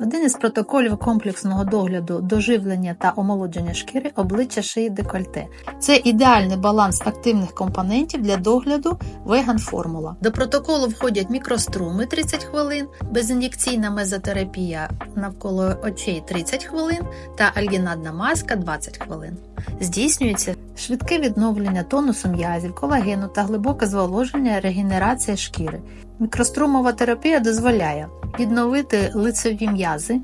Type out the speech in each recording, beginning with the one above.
Один із протоколів комплексного догляду доживлення та омолодження шкіри обличчя шиї декольте. Це ідеальний баланс активних компонентів для догляду веган формула. До протоколу входять мікроструми 30 хвилин, безін'єкційна мезотерапія навколо очей 30 хвилин та альгінадна маска 20 хвилин. Здійснюється швидке відновлення тонусу м'язів, колагену та глибоке зволоження регенерація шкіри. Мікрострумова терапія дозволяє відновити лицеві м'язи,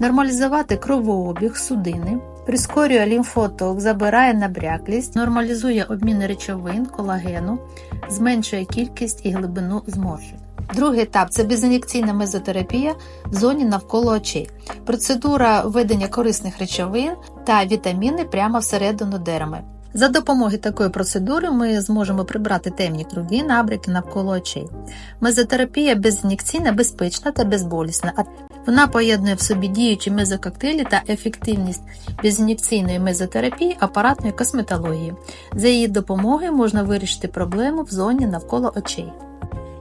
нормалізувати кровообіг судини, прискорює лімфоток, забирає набряклість, нормалізує обмін речовин, колагену, зменшує кількість і глибину зморшок. Другий етап це безін'єкційна мезотерапія в зоні навколо очей. Процедура введення корисних речовин та вітаміни прямо всередину дерми. За допомогою такої процедури ми зможемо прибрати темні круги, набряки навколо очей. Мезотерапія безін'єкційна, безпечна та безболісна. Вона поєднує в собі діючі мезококтейлі та ефективність безін'єкційної мезотерапії апаратної косметології. За її допомогою можна вирішити проблему в зоні навколо очей.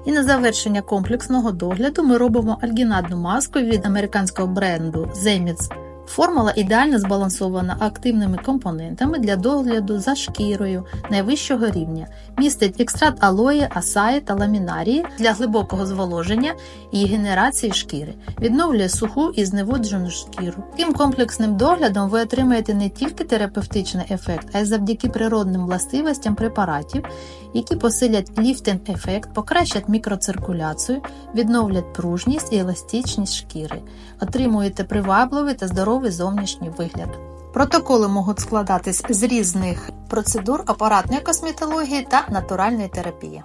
І на завершення комплексного догляду ми робимо альгінадну маску від американського бренду Zemits. Формула ідеально збалансована активними компонентами для догляду за шкірою найвищого рівня, містить екстракт алої, асаї та ламінарії для глибокого зволоження і генерації шкіри, відновлює суху і зневоджену шкіру. Таким комплексним доглядом ви отримаєте не тільки терапевтичний ефект, а й завдяки природним властивостям препаратів, які посилять ліфтинг-ефект, покращать мікроциркуляцію, відновлять пружність і еластичність шкіри, отримуєте привабливий та здоровий зовнішній вигляд. Протоколи можуть складатись з різних процедур апаратної косметології та натуральної терапії.